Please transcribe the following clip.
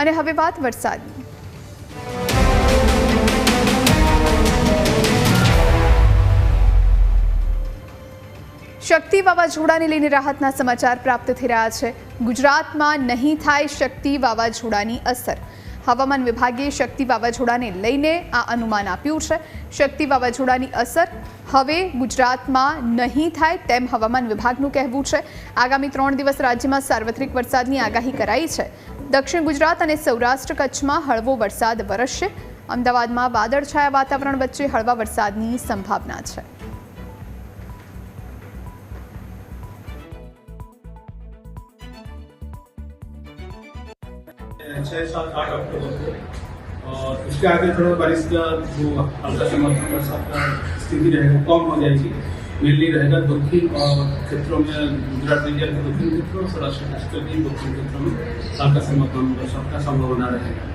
અને હવે વાત વરસાદની. શક્તિ વાવાઝોડાને લઈને રાહતના સમાચાર પ્રાપ્ત થઈ રહ્યા છે. ગુજરાતમાં નહીં થાય શક્તિ વાવાઝોડાની અસર. હવામાન વિભાગે શક્તિ વાવાઝોડાને લઈને આ અનુમાન આપ્યું છે. શક્તિ વાવાઝોડાની અસર હવે ગુજરાતમાં નહીં થાય તેમ હવામાન વિભાગનું કહેવું છે. આગામી ત્રણ દિવસ રાજ્યમાં સાર્વત્રિક વરસાદની આગાહી કરાઈ છે. દક્ષિણ ગુજરાત અને સૌરાષ્ટ્ર કચ્છમાં હળવો વરસાદ વરસશે. અમદાવાદમાં વાદળછાયા વાતાવરણ વચ્ચે હળવા વરસાદની સંભાવના છે. छः सात आठ अक्टूबर को। और उसके आगे थोड़ा बारिश का जो हल्का सा मध्यम बरसात का स्थिति रहेगा, कम हो जाएगी। मेनली रहेगा दक्षिण और क्षेत्रों में, गुजरात रीजन के दक्षिण क्षेत्रों और सौराष्ट्र के दक्षिण क्षेत्रों में हल्का सा मध्यम बरसात का संभावना रहेगा।